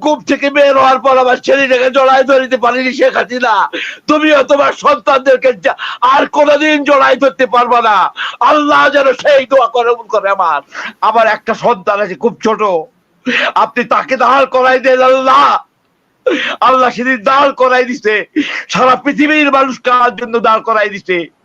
কূপ থেকে বের হওয়ার পর আমার ছেলেটাকে জড়াই ধরিতে পারিনি তুমিও তোমার সন্তানদেরকে আর জড়াই ধরতে পারবে না। আল্লাহ যেন সেই দোয়া করে করে আমার। আমার একটা সন্তান আছে খুব ছোট। আপনি তাকে দাঁড় করাই দেন আল্লাহ। আল্লাহ সেদিন দাঁড় করাই দিছে। সারা পৃথিবীর মানুষ কার জন্য দাঁড় করাই দিছে।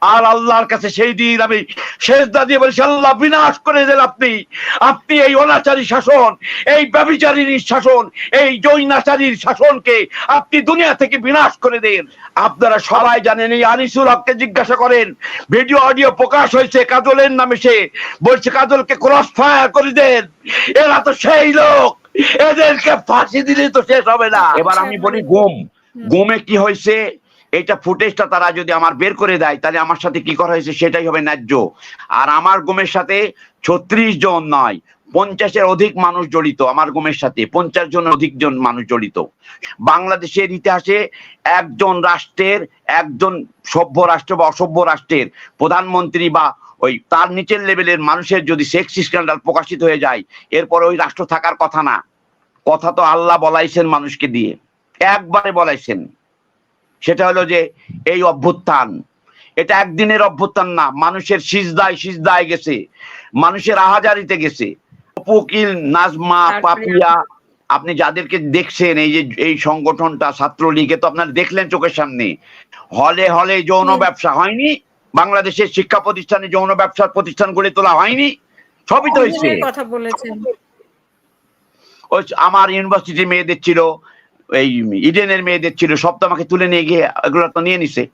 আর আল্লাহর কাছে সেই দিন আমি শেষ দিয়ে বলছি, আল্লাহ, বিনাশ করে দেন আপনি। আপনি এই অনাচারী শাসন, এই ব্যবিচারীর শাসন, এই জৈনাচারীর শাসনকে আপনি দুনিয়া থেকে বিনাশ করে দেন। আপনারা সবাই জানেন, এই আনিসুল হককে জিজ্ঞাসা করেন, ভিডিও, অডিও প্রকাশ হয়েছে কাজলের নামে সে? বলছে, কাজলকে ক্রস ফায়ার করে দেন। এরা তো সেই লোক। এদেরকে ফাঁসি দিলে তো শেষ হবে না। এবার আমি বলি, গুম। গুমে কি হয়েছে? এটা ফুটেজটা তারা যদি আমার বের করে দেয়, তাহলে আমার সাথে কি করা হয়েছে সেটাই হবে ন্যায্য। আর আমার গুমের সাথে ছত্রিশ জন নয়, পঞ্চাশের অধিক মানুষ জড়িত আমার গুমের সাথে, পঞ্চাশ জন অধিক জন মানুষ জড়িত। বাংলাদেশের ইতিহাসে একজন রাষ্ট্রের, একজন সভ্য রাষ্ট্র বা অসভ্য রাষ্ট্রের প্রধানমন্ত্রী বা ওই তার নিচের লেভেলের মানুষের যদি সেক্স স্ক্যান্ডাল প্রকাশিত হয়ে যায়, এরপর ওই রাষ্ট্র থাকার কথা না। কথা তো আল্লাহ বলাইছেন মানুষকে দিয়ে। একবারে বলাইছেন। সেটা হলো যে এই অভ্যুত্থান। এটা একদিনের অভ্যুত্থান না মানুষের সিজদায় সিজদায় গেছে মানুষের আহাজারিতে গেছে। অপুকিল নাজমা পাপিয়া আপনি যাদেরকে দেখছেন এই যে এই সংগঠনটা ছাত্রলীগে তো আপনারা দেখলেন চোখের সামনে। হলে হলে যৌন ব্যবসা হয়নি বাংলাদেশের শিক্ষা প্রতিষ্ঠানে যৌন ব্যবসার প্রতিষ্ঠান গড়ে তোলা হয়নি সবই তো হয়েছে। কথা বলেছেন। ওই আমার ইউনিভার্সিটির মেয়েদের ছিল এই ইডেনের মেয়েদের ছিল সব তো আমাকে তুলে নিয়ে গিয়ে এগুলো তো নিয়ে নিছে।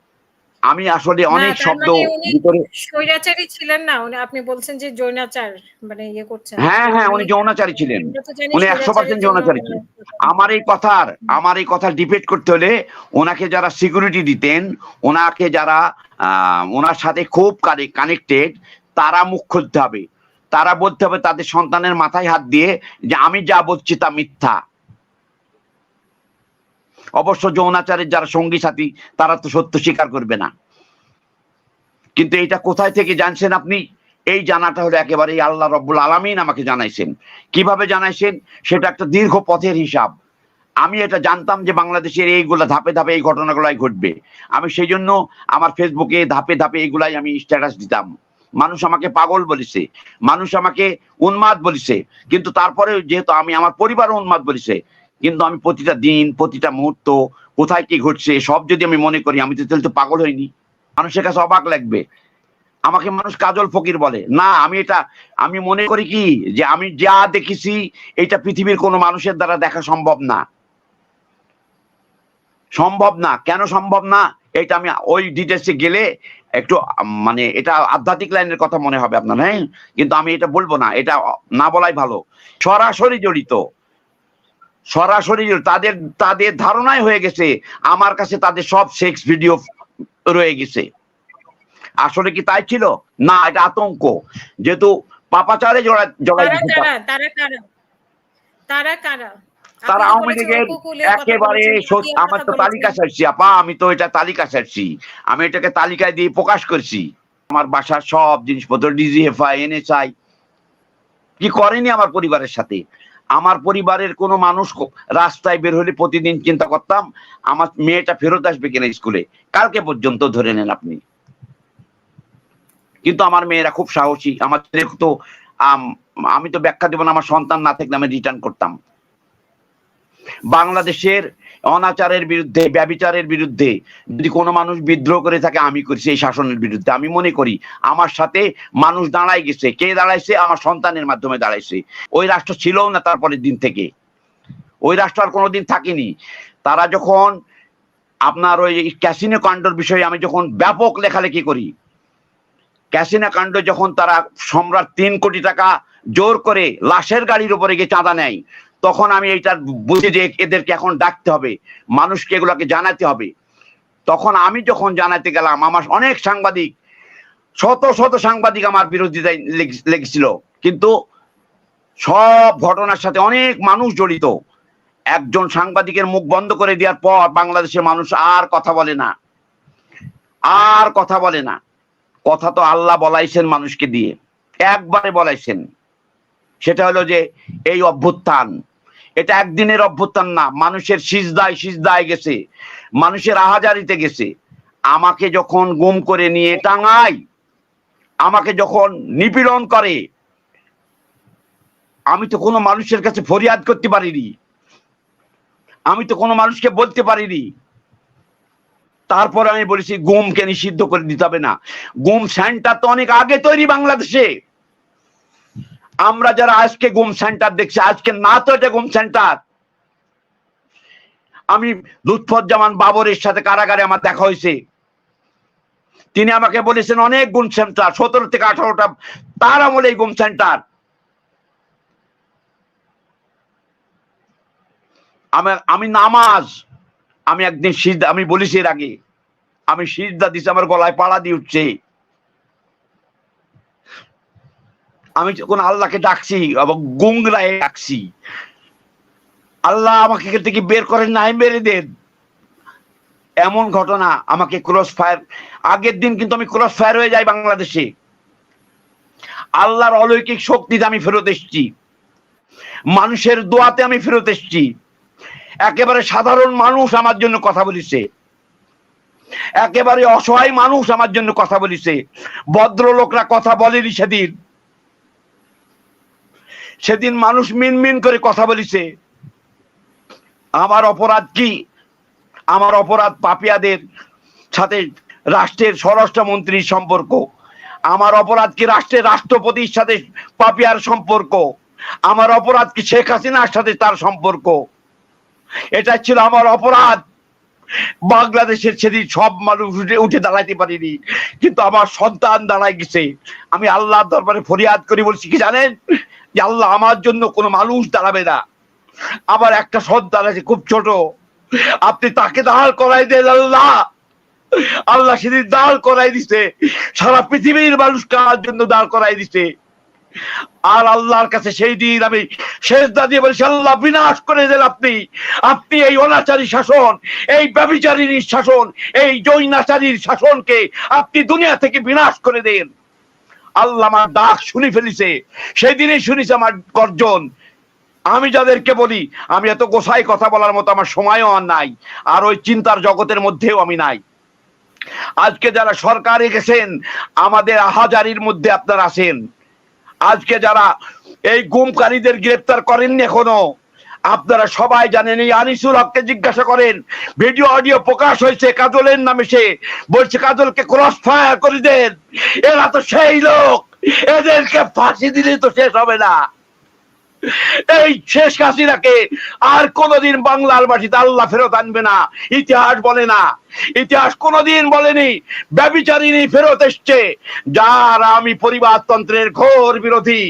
আমি আসলে অনেক শব্দ মানে ভিতরে স্বৈরাচারী ছিলেন না উনি আপনি বলছেন যে জৈনাচার মানে ইয়ে করছেন। হ্যাঁ হ্যাঁ উনি যৌনাচারী ছিলেন। উনি যৌনাচারী ছিলেন। আমার এই কথার আমার এই কথা ডিবেট করতে হলে ওনাকে যারা সিকিউরিটি দিতেন ওনাকে যারা ওনার সাথে খুব কানেক্টেড তারা মুখ খুলতে হবে। তারা বলতে হবে তাদের সন্তানের মাথায় হাত দিয়ে যে আমি যা বলছি তা মিথ্যা। অবশ্য যৌনাচারের যারা সঙ্গী সাথী, তারা তো সত্য স্বীকার করবে না। কিন্তু এটা কোথায় থেকে জানছেন আপনি? এই জানাটা হলো একেবারে আল্লাহ রব্বুল আলামিন আমাকে জানাইছেন। কীভাবে জানাইছেন? সেটা একটা দীর্ঘ পথের হিসাব। আমি এটা জানতাম যে বাংলাদেশের এইগুলা ধাপে ধাপে এই ঘটনাগুলাই ঘটবে। আমি সেই জন্য আমার ফেসবুকে ধাপে ধাপে এইগুলাই আমি স্ট্যাটাস দিতাম। মানুষ আমাকে পাগল বলেছে, মানুষ আমাকে উন্মাদ বলেছে। কিন্তু তারপরে যেহেতু আমি আমার পরিবার উন্মাদ বলেছে কিন্তু আমি প্রতিটা দিন, প্রতিটা মুহূর্ত, কোথায় কি ঘটছে, সব যদি আমি মনে করি, আমি তো তাহলে তো পাগল হইনি। মানুষের কাছে অবাক লাগবে। আমাকে মানুষ কাজল ফকির বলে। না, আমি এটা, আমি মনে করি কি, যে আমি যা দেখেছি, এটা পৃথিবীর কোনো মানুষের দ্বারা দেখা সম্ভব না। সম্ভব না। কেন সম্ভব না? এটা আমি ওই ডিটেলসে গেলে একটু মানে এটা আধ্যাত্মিক লাইনের কথা মনে হবে আপনার হ্যাঁ? কিন্তু আমি এটা বলব না। এটা না বলাই ভালো। সরাসরি জড়িত। সরাসরি তাদের তাদের ধারণাই হয়ে গেছে আমার কাছে তাদের সব সেক্স ভিডিও রয়ে গেছে। আসলে কি তাই ছিল? না এটা আতঙ্ক। যেহেতু পাপাচারে জড়া জড়াই তারা কারা? তারা। আওয়ামী লীগের একেবারে আমার তো তালিকা ছাড়ছি আপা আমি তো এটা তালিকা ছাড়ছি আমি এটাকে তালিকায় দিয়ে প্রকাশ করছি। আমার বাসার সব জিনিসপত্র ডিজিএফআই এনএসআই কি করেনি আমার পরিবারের সাথে? আমার পরিবারের কোনো মানুষ রাস্তায় বের হলে প্রতিদিন চিন্তা করতাম আমার মেয়েটা ফেরত আসবে কিনা স্কুলে? কালকে পর্যন্ত ধরে নেন আপনি। কিন্তু আমার মেয়েরা খুব সাহসী। আমার তো আম, আমি তো ব্যাখ্যা দেবো না আমার সন্তান না থাকলে আমি রিটার্ন করতাম। বাংলাদেশের অনাচারের বিরুদ্ধে, ব্যবিচারের বিরুদ্ধে, যদি কোনো মানুষ বিদ্রোহ করে থাকে, আমি করছি এই শাসনের বিরুদ্ধে। আমি মনে করি, আমার সাথে মানুষ দাঁড়াই গেছে। কে দাঁড়াইছে? আমার সন্তানের মাধ্যমে দাঁড়াইছে। ওই রাষ্ট্র ছিল না তারপরের দিন থেকে। ওই রাষ্ট্র আর কোনোদিন থাকেনি। তারা যখন আপনার ওই ক্যাসিনো কাণ্ডর বিষয়ে আমি যখন ব্যাপক লেখালেখি করি, ক্যাসিনা কাণ্ড যখন তারা সম্রাট তিন কোটি টাকা জোর করে লাশের গাড়ির উপরে গিয়ে চাঁদা নেয় তখন আমি এইটা বুঝি যে এদেরকে এখন ডাকতে হবে, মানুষকে এগুলোকে জানাতে হবে। তখন আমি যখন জানাতে গেলাম, আমার অনেক সাংবাদিক, শত শত সাংবাদিক আমার বিরোধিতায় লেগেছিল। কিন্তু সব ঘটনার সাথে অনেক মানুষ জড়িত। একজন সাংবাদিকের মুখ বন্ধ করে দেওয়ার পর বাংলাদেশের মানুষ আর কথা বলে না। আর কথা বলে না। কথা তো আল্লাহ বলাইছেন মানুষকে দিয়ে। একবারে বলাইছেন। সেটা হলো যে এই অভ্যুত্থান। এটা একদিনের অভ্যুত্থান না, মানুষের সিজদায় সিজদায় গেছে, মানুষের আহাজারিতে গেছে। আমাকে যখন গুম করে নিয়ে টাঙায়, আমাকে যখন নিপীড়ন করে, আমি তো কোনো মানুষের কাছে ফরিয়াদ করতে পারিনি, আমি তো কোনো মানুষকে বলতে পারিনি। তারপর আমি বলেছি, গুমকে নিষিদ্ধ করে দিতে হবে না। গুম সেন্টার তো অনেক আগে তৈরি বাংলাদেশে। আমরা যারা আজকে গুম সেন্টার দেখছি, আজকে না তো এটা গুম সেন্টার। আমি লুৎফুজ্জামান বাবরের সাথে কারাগারে আমার দেখা হয়েছে। তিনি আমাকে বলেছেন, অনেক গুম সেন্টার, সতেরো থেকে আঠারোটা, তার আমলে গুম সেন্টার। আমি নামাজ, আমি একদিন সিজদা, আমি বলেছি এর আগে, আমি সিজদা দিছি, আমার গলায় পাড়া দিয়ে উঠছে। আমি যখন আল্লাহকে ডাকছি এবং গুংরায় ডাকছি, আল্লাহ আমাকে এখান থেকে বের করেন, নাই মেরে দেন। এমন ঘটনা আমাকে ক্রস ফায়ার আগের দিন কিন্তু আমি ক্রস ফায়ার হয়ে যাই বাংলাদেশে। আল্লাহর অলৌকিক শক্তিতে আমি ফেরত এসছি। মানুষের দোয়াতে আমি ফেরত এসছি। একেবারে সাধারণ মানুষ আমার জন্য কথা বলেছে। একেবারে অসহায় মানুষ আমার জন্য কথা বলেছে। ভদ্রলোকরা কথা বলেনি সেদিন। সেদিন মানুষ মিনমিন করে কথা বলেছে। আমার অপরাধ কি? আমার অপরাধ পাপিয়াদের সাথে রাষ্ট্রের স্বরাষ্ট্রমন্ত্রীর সম্পর্ক। আমার অপরাধ কি রাষ্ট্রের রাষ্ট্রপতির সাথে পাপিয়ার সম্পর্ক? আমার অপরাধ কি শেখ হাসিনার সাথে তার সম্পর্ক? এটা ছিল আমার অপরাধ। বাংলাদেশের সেদিন সব মানুষ উঠে উঠে দাঁড়াইতে পারিনি। কিন্তু আমার সন্তান দাঁড়াই গেছে। আমি আল্লাহর দরবারে ফরিয়াদ করি বলছি কি জানেন? যে আল্লাহ আমার জন্য কোনো মানুষ দাঁড়াবে না। আবার একটা সন্তান আছে খুব ছোট। আপনি তাকে দাঁড় করাই দেন আল্লাহ। আল্লাহ সেদিন দাঁড় করাই দিছে। সারা পৃথিবীর মানুষ কার জন্য দাঁড় করাই দিছে? আর আল্লাহর কাছে সেই দিন আমি শেষ দিয়ে বলছি, আল্লাহ, বিনাশ করে দেন আপনি। আপনি এই অনাচারী শাসন, এই ব্যবিচারীর শাসন এই জৈনাচারীর শাসনকে আপনি দুনিয়া থেকে বিনাশ করে দেন। আল্লাহ আমার ডাক শুনি ফেলিছে সেই দিনই শুনিছে আমার গর্জন। আমি যাদেরকে বলি, আমি এত গোসাই কথা বলার মতো আমার সময়ও আর নাই, আর ওই চিন্তার জগতের মধ্যেও আমি নাই। আজকে যারা সরকারে গেছেন, আমাদের আহাজারির মধ্যে আপনারা আছেন। আজকে যারা এই গুমকারীদের গ্রেপ্তার করেননি এখনও আপনারা সবাই জানেন, এই আনিসুল হককে জিজ্ঞাসা করেন, ভিডিও, অডিও প্রকাশ হয়েছে কাজলের নামে সে, বলছে, কাজলকে ক্রস ফায়ার করে দেন। এরা তো সেই লোক, এদেরকে ফাঁসি দিলে তো শেষ হবে না। এই শেষ হাসিনাকে আর কোনোদিন বাংলার মাটিতে আল্লাহ ফেরত আনবে না, ইতিহাস বলে না। ইতিহাস কোনোদিন বলেনি, ব্যবিচারিণী ফেরত এসছে, যার আমি পরিবারতন্ত্রের ঘোর বিরোধী।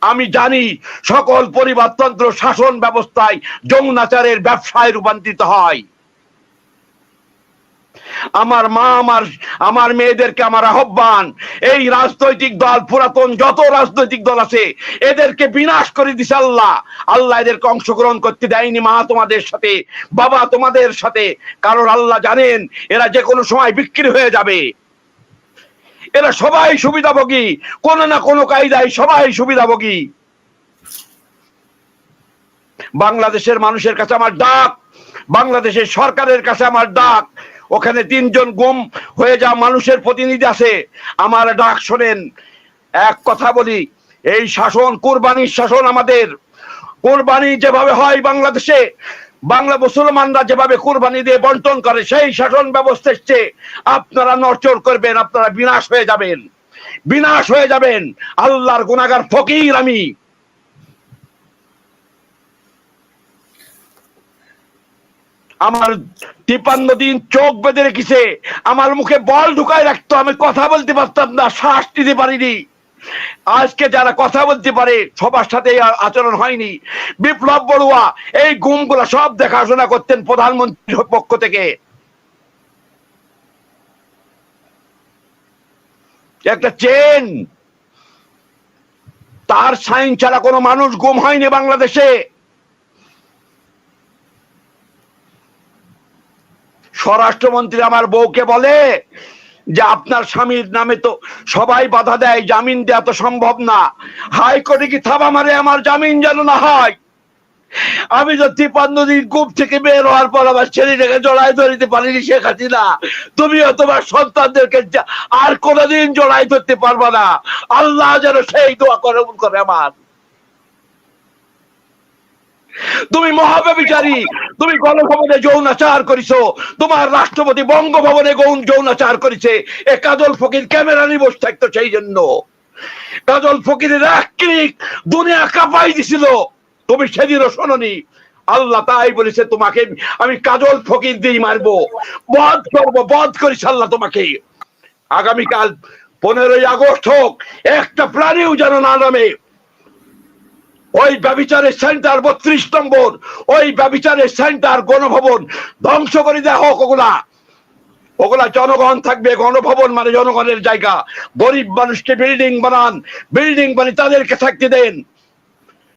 আমি জানি সকল পরিবারতন্ত্র শাসন ব্যবস্থায় যৌনাচারের ব্যবসায় রূপান্তরিত হয়। আমার মা, আমার আমার মেয়েদেরকে আমার আহ্বান, এই রাজনৈতিক দল, পুরাতন যত রাজনৈতিক দল আছে, এদেরকে বিনাশ করে দিছে আল্লাহ। আল্লাহ এদেরকে অংশগ্রহণ করতে দেয়নি, মা তোমাদের সাথে, বাবা তোমাদের সাথে। কারণ আল্লাহ জানেন, এরা যে কোনো সময় বিক্রি হয়ে যাবে। এরা সবাই সুবিধাভোগী। কোনো না কোনো কায়দায় সবাই সুবিধাভোগী। বাংলাদেশের মানুষের কাছে আমার ডাক, বাংলাদেশের সরকারের কাছে আমার ডাক। ওখানে তিনজন গুম হয়ে যা মানুষের প্রতিনিধি আছে। আমার ডাক শোনেন। এক কথা বলি, এই শাসন, কোরবানির শাসন আমাদের। কোরবানি যেভাবে হয় বাংলাদেশে বাংলা মুসলমানরা যেভাবে কোরবানি দিয়ে বন্টন করে, সেই শাসন ব্যবস্থা এসছে আপনারা নড়চড় করবেন, আপনারা বিনাশ হয়ে যাবেন। বিনাশ হয়ে যাবেন। আল্লাহর গুনাগার ফকির আমি। আমার তিপান্ন দিন চোখ বেঁধে রেখেছে, আমার মুখে বল ঢুকায় রাখতো, আমি কথা বলতে পারতাম না, শ্বাস দিতে পারিনি। আজকে যারা কথা বলতে পারে, সবার সাথে আচরণ হয়নি। বিপ্লব বড়ুয়া, এই গুমগুলা সব দেখাশোনা করতেন প্রধানমন্ত্রীর পক্ষ থেকে। একটা চেন, তার সাইন ছাড়া কোনো মানুষ গুম হয়নি বাংলাদেশে। স্বরাষ্ট্রমন্ত্রী আমার বউকে বলে যে আপনার স্বামীর নামে তো সবাই বাধা দেয়, জামিন দেওয়া তো সম্ভব না। হাইকোর্টে কি থাবা মারে আমার জামিন যেন না হয়? আমি তো তিপান্ন দিন কূপ থেকে বের হওয়ার পর আমার ছেলেটাকে জড়াই ধরিতে পারিনি, শেখ হাসিনা। তুমিও তোমার সন্তানদেরকে আর কোনোদিন জড়াই ধরতে পারবা না। আল্লাহ যেন সেই দোয়া করে আমার। তুমি মহাব্যবিচারী তুমি গণভবনে যৌনাচার করিছো, তোমার রাষ্ট্রপতি বঙ্গভবনে গৌণ যৌনাচার করেছে, এ কাজল ফকির ক্যামেরা নিবস থাকতো সেই জন্য। কাজল ফকিরের এক ক্লিক দুনিয়া কাঁপাই দিছিল। তুমি সেদিনও শোনি আল্লাহ তাই বলেছে তোমাকে, আমি কাজল ফকির দিয়ে মারবো। বধ করব, বধ করিস আল্লাহ তোমাকে। আগামীকাল পনেরোই আগস্ট হোক, একটা প্রাণীও যেন না নামে। ওই ব্যবচারের সেন্টার বত্রিশ নম্বর, ওই ব্যবচারের সেন্টার গণভবন ধ্বংস করে দেওয়া হোক ওগুলা। ওগুলা জনগণ থাকবে, গণভবন মানে জনগণের জায়গা। গরিব মানুষকে বিল্ডিং বানান বিল্ডিং বানিয়ে তাদেরকে থাকতে দেন।